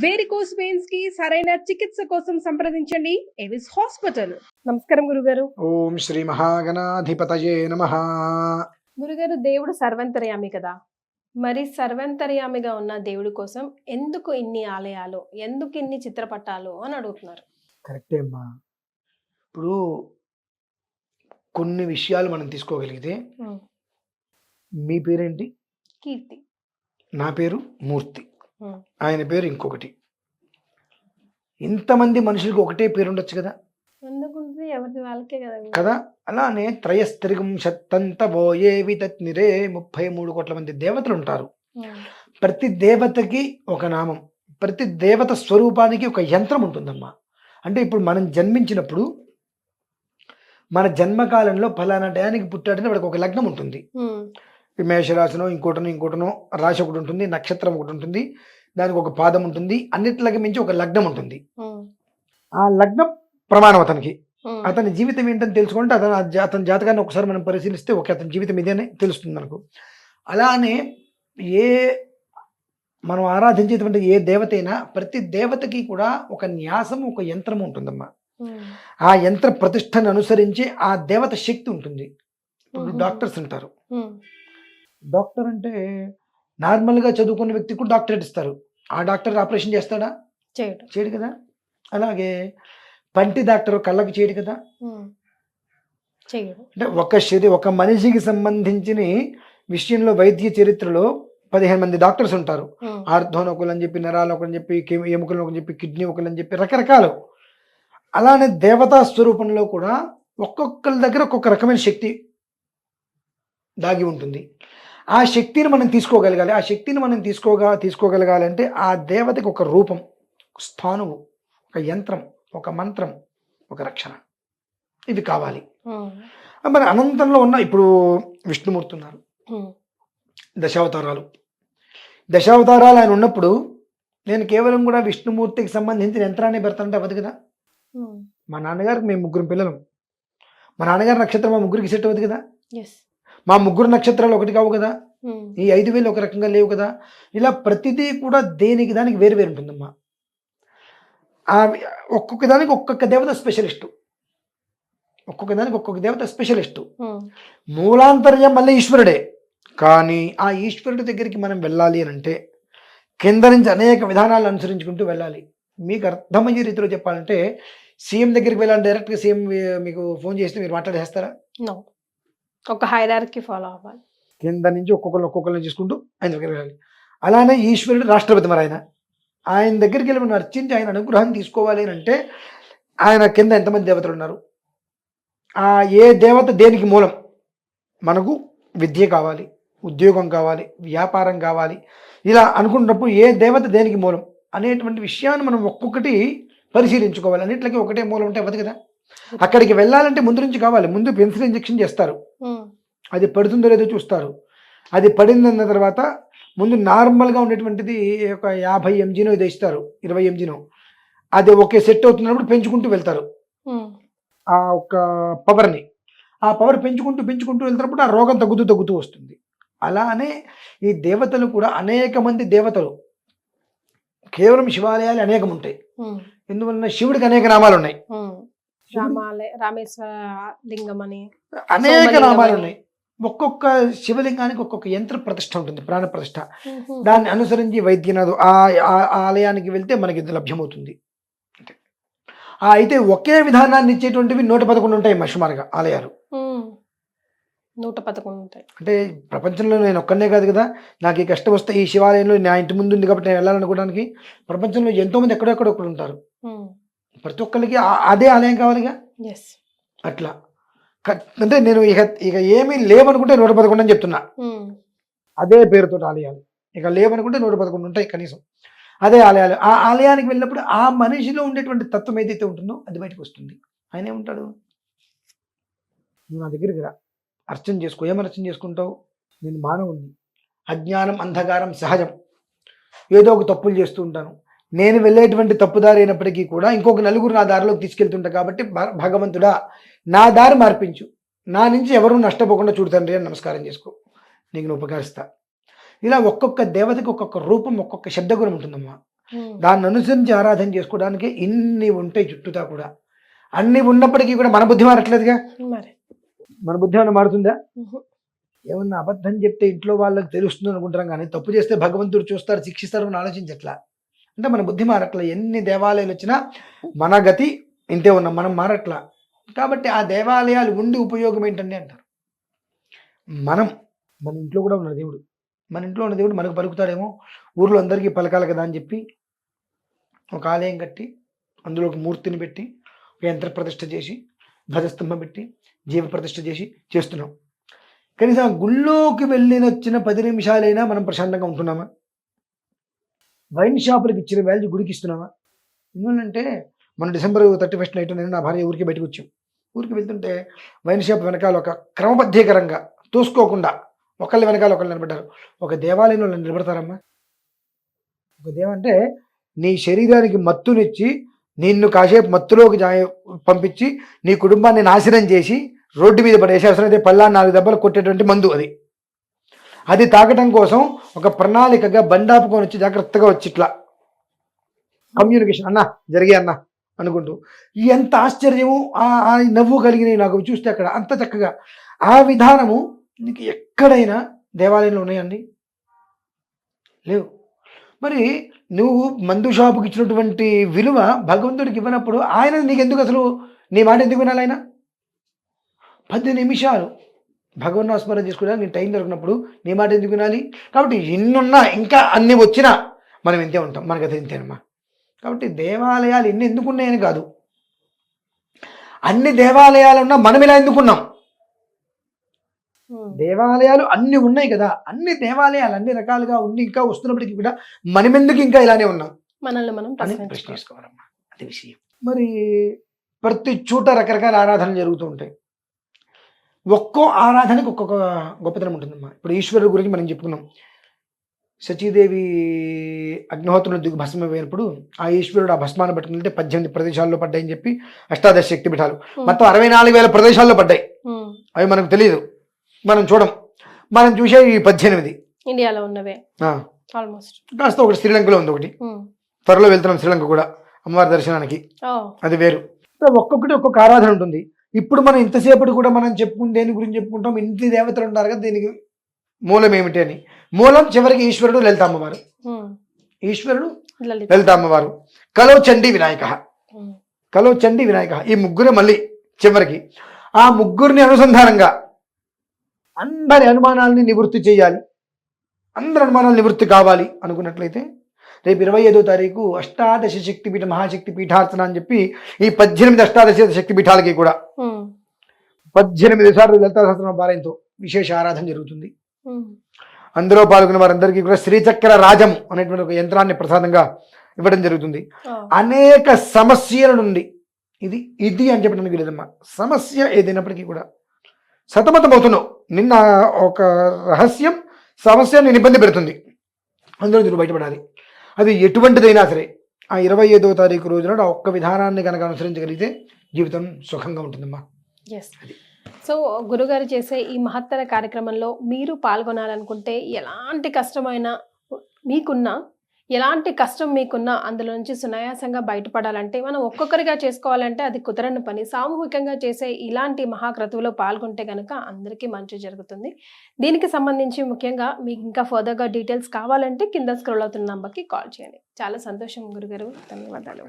Varicose వెయిన్స్కి సరైన చికిత్స కోసం సంప్రదించండి. ఎవిస్ హాస్పిటల్ నమస్కారం గురుగారు. ఓం శ్రీ మహాగణాధిపతయే నమ. గురుగారు దేవుడు సర్వంతర్యామి కదా. మరి సర్వంతర్యామిగా ఉన్న దేవుడి కోసం ఎందుకు ఇన్ని ఆలయాలు ఎందుకు ఇన్ని చిత్రపటాలు అని అడుగుతున్నారు. కరెక్టే అమ్మా. ఇప్పుడు కొన్ని విషయాలు మనం తీసుకోగలిగితే. మీ పేరేంటి? కీర్తి. నా పేరు మూర్తి. ఆయన పేరు ఇంకొకటి. ఇంతమంది మనుషులకు ఒకటే పేరు ఉండొచ్చు కదా కదా? అలానే త్రయస్త్రిగం శత్తంత బోయేవి తత్నిరే ముప్పై మూడు కోట్ల మంది దేవతలు ఉంటారు. ప్రతి దేవతకి ఒక నామం ప్రతి దేవత స్వరూపానికి ఒక యంత్రం ఉంటుందమ్మా. అంటే ఇప్పుడు మనం జన్మించినప్పుడు మన జన్మకాలంలో ఫలానా టయానికి పుట్టాడని వాడికి ఒక లగ్నం ఉంటుంది. మేషరాశినో ఇంకోటనో ఇంకోటనో రాశి ఒకటి ఉంటుంది నక్షత్రం ఒకటి ఉంటుంది. దానికి ఒక పాదం ఉంటుంది అన్నిటికి మించి ఒక లగ్నం ఉంటుంది. ఆ లగ్నం ప్రమాణం అతనికి. అతని జీవితం ఏంటని తెలుసుకుంటే అతను అతని జాతకాన్ని ఒకసారి మనం పరిశీలిస్తే ఒక అతని జీవితం ఇదేనే తెలుస్తుంది మనకు అలానే ఏ మనం ఆరాధించేటువంటి ఏ దేవత అయినా ప్రతి దేవతకి కూడా ఒక న్యాసం ఒక యంత్రం ఉంటుందమ్మా. ఆ యంత్ర ప్రతిష్టను అనుసరించి ఆ దేవత శక్తి ఉంటుంది ఇప్పుడు. డాక్టర్స్ ఉంటారు. డాక్టర్ అంటే నార్మల్గా చదువుకున్న వ్యక్తికి కూడా డాక్టరేట్ ఇస్తారు. ఆ డాక్టర్ ఆపరేషన్ చేస్తాడా? చేయటం చేయడు కదా? అలాగే పంటి డాక్టర్ కళ్ళకి చేయడు కదా. చేయడం. అంటే ఒక శరీ ఒక మనిషికి సంబంధించిన విషయంలో వైద్య చరిత్రలో పదిహేను మంది డాక్టర్స్ ఉంటారు. ఆర్థోన్ ఒకరు అని చెప్పి నరాలు ఒకరు అని చెప్పి ఎముకలు ఒకరు చెప్పి కిడ్నీ ఒకరు అని చెప్పి రకరకాలు. అలానే దేవతా స్వరూపంలో కూడా ఒక్కొక్కరి దగ్గర ఒక్కొక్క రకమైన శక్తి దాగి ఉంటుంది. ఆ శక్తిని మనం తీసుకోగలగాలి. ఆ శక్తిని మనం తీసుకోగా తీసుకోగలగాలంటే ఆ దేవతకి ఒక రూపం స్థానువు ఒక యంత్రం ఒక మంత్రం ఒక రక్షణ ఇవి కావాలి. మరి అనంతంలో ఉన్న ఇప్పుడు విష్ణుమూర్తి ఉన్నారు. దశావతారాలు. దశావతారాలు ఆయన ఉన్నప్పుడు నేను కేవలం కూడా విష్ణుమూర్తికి సంబంధించిన యంత్రాన్ని పెడతానంటే అవ్వదు కదా. మా నాన్నగారికి మేము ముగ్గురు పిల్లలం. మా నాన్నగారి నక్షత్రం మా ముగ్గురికి సెట్ అవ్వదు కదా? మా ముగ్గురు నక్షత్రాలు ఒకటి కావు కదా. ఈ ఐదు వేలు ఒక రకంగా లేవు కదా? ఇలా ప్రతిదీ కూడా దేనికి దానికి వేరు వేరు ఉంటుందమ్మా. ఆ ఒక్కొక్క దానికి ఒక్కొక్క దేవత స్పెషలిస్టు. ఒక్కొక్క దానికి ఒక్కొక్క దేవత స్పెషలిస్టు. మూలాంతర్యం మళ్ళీ ఈశ్వరుడే. కానీ ఆ ఈశ్వరుడి దగ్గరికి మనం వెళ్ళాలి అని అంటే కింద నుంచి అనేక విధానాలను అనుసరించుకుంటూ వెళ్ళాలి. మీకు అర్థమయ్యే రీతిలో చెప్పాలంటే సీఎం దగ్గరికి వెళ్ళాలి డైరెక్ట్గా సీఎం మీకు ఫోన్ చేస్తే మీరు మాట్లాడేస్తారా? ఒక హైరార్కి ఫాలో అవ్వాలి. కింద నుంచి ఒక్కొక్కరు ఒక్కొక్కరిని చూసుకుంటూ ఆయన దగ్గరికి వెళ్ళాలి. అలానే ఈశ్వరుడు రాష్ట్రపతి మరి ఆయన. ఆయన దగ్గరికి వెళ్ళి మనం అర్చించి ఆయన అనుగ్రహం తీసుకోవాలి అని అంటే ఆయన కింద ఎంతమంది దేవతలు ఉన్నారు? ఆ ఏ దేవత దేనికి మూలం? మనకు విద్య కావాలి ఉద్యోగం కావాలి వ్యాపారం కావాలి. ఇలా అనుకున్నప్పుడు ఏ దేవత దేనికి మూలం? అనేటువంటి విషయాన్ని మనం ఒక్కొక్కటి పరిశీలించుకోవాలి. అన్నిటికీ ఒకటే మూలం ఉంటే అవ్వదు కదా? అక్కడికి వెళ్ళాలంటే ముందు నుంచి కావాలి. ముందు పెన్సిల్ ఇంజెక్షన్ చేస్తారు. అది పడుతుందో లేదో చూస్తారు. అది పడిందన్న తర్వాత ముందు నార్మల్గా ఉండేటువంటిది ఒక యాభై ఎంజీనో ఇది ఇస్తారు. ఇరవై ఎంజీనో. అది ఒకే సెట్ అవుతున్నప్పుడు పెంచుకుంటూ వెళ్తారు. ఆ ఒక పవర్ని. ఆ పవర్ పెంచుకుంటూ పెంచుకుంటూ వెళ్తున్నప్పుడు ఆ రోగం తగ్గుతూ తగ్గుతూ వస్తుంది. అలానే ఈ దేవతలు కూడా అనేక మంది దేవతలు. కేవలం శివాలయాలు అనేకం ఉంటాయి. ఎందువలన శివుడికి అనేక నామాలు ఉన్నాయి. రామాలయ రామేశ్వర లింగం అని అనేక నామాలు. ఉన్నాయి ఒక్కొక్క శివలింగానికి ఒక్కొక్క యంత్ర ప్రతిష్ట ఉంటుంది ప్రాణ ప్రతిష్ట. దాన్ని అనుసరించి వైద్యనాథు ఆ ఆలయానికి వెళ్తే మనకి ఇది లభ్యమవుతుంది అయితే ఒకే విధానాన్ని ఇచ్చేటువంటివి నూట పదకొండు ఉంటాయి మషుమారుగా ఆలయాలు. నూట పదకొండు ఉంటాయి అంటే ప్రపంచంలో నేను ఒక్కనే కాదు కదా నాకు ఈ కష్టం వస్తే ఈ శివాలయంలో నా ఇంటి ముందు ఉంది కాబట్టి నేను వెళ్ళాలనుకోవడానికి ప్రపంచంలో ఎంతో మంది ఎక్కడెక్కడొక్కడ ఉంటారు. ప్రతి ఒక్కరికి అదే ఆలయం కావాలిగా? ఎస్ అట్లా. అంటే నేను ఇక ఇక ఏమీ లేవనుకుంటే నూట పదకొండు అని చెప్తున్నా. ఉమ్. అదే పేరుతో ఆలయాలు. ఇక లేవనుకుంటే నూట పదకొండు ఉంటాయి కనీసం. అదే ఆలయాలు. ఆ ఆలయానికి వెళ్ళినప్పుడు ఆ మనిషిలో ఉండేటువంటి తత్వం ఏదైతే ఉంటుందో అది బయటకు వస్తుంది. ఆయన ఏముంటాడు? నువ్వు నా దగ్గరికి రా. అర్చన చేసుకో. ఏమని అర్చన చేసుకుంటావు? నేను మానవుణ్ణి. అజ్ఞానం అంధకారం సహజం. ఏదో ఒక తప్పులు చేస్తూ ఉంటాను. నేను వెళ్ళేటువంటి తప్పుదారి అయినప్పటికీ కూడా ఇంకొక నలుగురు నా దారిలోకి తీసుకెళ్తుంటా కాబట్టి భగవంతుడా నా దారి మార్పించు. నా నుంచి ఎవరు నష్టపోకుండా చూడుతండ్రి అని నమస్కారం చేసుకో. నీకు నేను ఉపకరిస్తా. ఇలా ఒక్కొక్క దేవతకి ఒక్కొక్క రూపం ఒక్కొక్క శబ్దగుణం ఉంటుందమ్మా. దాన్ని అనుసరించి ఆరాధన చేసుకోవడానికి ఇన్ని ఉంటాయి చుట్టూతా కూడా. అన్ని ఉన్నప్పటికీ కూడా మన బుద్ధి మారట్లేదుగా? మరి. మన బుద్ధి ఏమైనా మారుతుందా. ఏమన్నా అబద్ధం చెప్తే ఇంట్లో వాళ్ళకి తెలుస్తుంది అనుకుంటాం కానీ తప్పు చేస్తే భగవంతుడు చూస్తారు శిక్షిస్తారు అని ఆలోచించట్లా? అంటే మన బుద్ధి మారట్లా. ఎన్ని దేవాలయాలు వచ్చినా మన గతి ఇంతే ఉన్నాం మనం మారట్లా. కాబట్టి ఆ దేవాలయాలు ఉండి ఉపయోగం ఏంటండి అంటారు? మనం. మన ఇంట్లో కూడా ఉన్న దేవుడు. మన ఇంట్లో ఉన్న దేవుడు మనకు పలుకుతాడేమో ఊర్లో అందరికీ పలకాలి కదా అని చెప్పి ఒక ఆలయం కట్టి అందులో ఒక మూర్తిని పెట్టి ఒక యంత్ర ప్రతిష్ఠ చేసి ధ్వజస్తంభం పెట్టి జీవ ప్రతిష్ఠ చేసి చేస్తున్నాం. కనీసం గుళ్ళోకి వెళ్ళిన వచ్చిన పది నిమిషాలైనా మనం ప్రశాంతంగా ఉంటున్నామా? వైన్ షాపులకు ఇచ్చిన వాల్యూ గుడికి ఇస్తున్నామా ఎందుకంటే మన డిసెంబర్ థర్టీ ఫస్ట్ నైట్ నేను నా భార్య ఊరికి బయటకు వచ్చాం. ఊరికి వెళ్తుంటే వైన్ షాప్ వెనకాల ఒక క్రమబద్ధీకరంగా తోసుకోకుండా ఒకళ్ళ వెనకాల ఒకళ్ళు నిలబడ్డారు. ఒక దేవాలయంలో వాళ్ళు నిలబడతారమ్మా. ఒక దేవం అంటే నీ శరీరానికి మత్తునిచ్చి నిన్ను కాసేపు మత్తులోకి జా- పంపించి నీ కుటుంబాన్ని నాశనం చేసి రోడ్డు మీద పడేసి అవసరమైతే పల్లా నాలుగు దెబ్బలు కొట్టేటువంటి మందు అది. అది తాగటం కోసం ఒక ప్రణాళికగా బండాపుకొని వచ్చి జాగ్రత్తగా వచ్చి ఇట్లా. కమ్యూనికేషన్ అన్న జరిగే అన్న అనుకుంటూ. ఎంత ఆశ్చర్యము ఆ ఆ నవ్వు కలిగినవి నాకు చూస్తే అక్కడ అంత చక్కగా. ఆ విధానము నీకు ఎక్కడైనా దేవాలయంలో ఉన్నాయండి? లేవు. మరి నువ్వు మందు షాపుకి ఇచ్చినటువంటి విలువ భగవంతుడికి ఇవ్వనప్పుడు ఆయన నీకు ఎందుకు అసలు నీ మాట ఎందుకు వినాలి ఆయన? పది నిమిషాలు. భగవన్నాస్మరణ చేసుకోవడానికి నీ టైం దొరికినప్పుడు నీ మాట ఎందుకు వినాలి? కాబట్టి ఎన్నున్నా ఇంకా అన్ని వచ్చినా మనం ఇంతే ఉంటాం. మనకు అది ఇంతేనమ్మా. కాబట్టి దేవాలయాలు ఎన్ని ఎందుకున్నాయని కాదు. అన్ని దేవాలయాలు ఉన్నా మనం ఇలా ఎందుకున్నాం. దేవాలయాలు అన్ని ఉన్నాయి కదా. అన్ని దేవాలయాలు అన్ని రకాలుగా ఉండి ఇంకా వస్తున్నప్పటికీ కూడా మనం ఎందుకు ఇంకా ఇలానే ఉన్నాం? మనల్ని మనం అని ప్రశ్నించుకోవాలి. ప్రశ్నించుకోవాలమ్మా. అది విషయం. మరి ప్రతి చోట రకరకాల ఆరాధనలు జరుగుతూ ఉంటాయి. ఒక్కో ఆరాధనకు ఒక్కొక్క గొప్పతనం ఉంటుందమ్మా. ఇప్పుడు ఈశ్వరుడు గురించి మనం చెప్పుకున్నాం. సచీదేవి అగ్నిహోత్రులు దిగు భస్మం అయినప్పుడు ఆ ఈశ్వరుడు ఆ భస్మాన్ని పట్టుకుంటే పద్దెనిమిది ప్రదేశాల్లో పడ్డాయని చెప్పి అష్టాదశ శక్తి పీఠాలు. మొత్తం అరవై నాలుగు వేల ప్రదేశాల్లో పడ్డాయి. అవి మనకు తెలియదు మనం చూడం. మనం చూసే ఈ పద్దెనిమిది. ఇండియాలో ఉన్నవే. ఆల్మోస్ట్. కాస్త ఒకటి శ్రీలంకలో ఉంది ఒకటి. త్వరలో వెళ్తున్నాం శ్రీలంక కూడా. అమ్మవారి దర్శనానికి. అది వేరు. ఒక్కొక్కటి ఒక్కొక్క ఆరాధన ఉంటుంది. ఇప్పుడు మనం ఇంతసేపటి కూడా మనం చెప్పుకుని దేని గురించి చెప్పుకుంటాం? ఇంటి దేవతలు ఉంటారు కదా దీనికి. మూలం ఏమిటి అని. మూలం చివరికి ఈశ్వరుడు లలిత అమ్మవారు ఉమ్. ఈశ్వరుడు లలిత. లలిత అమ్మవారు కలో చండీ వినాయక. కలో చండీ వినాయక. ఈ ముగ్గురే మళ్ళీ చివరికి. ఆ ముగ్గురిని అనుసంధానంగా అందరి అనుమానాలని నివృత్తి చేయాలి. అందరి అనుమానాలు నివృత్తి కావాలి అనుకున్నట్లయితే రేపు ఇరవై ఐదో తారీఖు అష్టాదశ శక్తి పీఠ మహాశక్తి పీఠార్చన అని చెప్పి ఈ పద్దెనిమిది అష్టాదశ శక్తి పీఠాలకి కూడా. పద్దెనిమిది సార్లు లలితా సహస్రం పారాయణతో విశేష ఆరాధన జరుగుతుంది. అందులో పాల్గొన్న వారందరికీ కూడా శ్రీచక్ర రాజం అనేటువంటి ఒక యంత్రాన్ని ప్రసాదంగా ఇవ్వడం జరుగుతుంది. అనేక సమస్యల నుండి ఇది ఇది అని చెప్పడానికి లేదమ్మా సమస్య ఏదైనప్పటికీ కూడా సతమతమవుతున్నావు నిన్న ఒక రహస్యం సమస్య నేను ఇబ్బంది పెడుతుంది అందులో నువ్వు బయటపడాలి అది ఎటువంటిదైనా సరే ఆ ఇరవై ఐదో తారీఖు రోజున ఆ ఒక్క విధానాన్ని కనుక అనుసరించగలిగితే జీవితం సుఖంగా ఉంటుందమ్మా. ఎస్ సో గురుగారు చేసే ఈ మహత్తర కార్యక్రమంలో మీరు పాల్గొనాలనుకుంటే ఎలాంటి కష్టమైన మీకున్న ఎలాంటి కష్టం మీకున్నా అందులో నుంచి సునాయాసంగా బయటపడాలంటే మనం ఒక్కొక్కరిగా చేసుకోవాలంటే అది కుదరని పని. సామూహికంగా చేసే ఇలాంటి మహాక్రతువులో పాల్గొంటే కనుక అందరికీ మంచి జరుగుతుంది. దీనికి సంబంధించి ముఖ్యంగా మీకు ఇంకా ఫర్దర్గా డీటెయిల్స్ కావాలంటే కింద స్క్రోల్ అవుతున్న నంబర్కి కాల్ చేయండి. చాలా సంతోషం గురుగారు. ధన్యవాదాలు.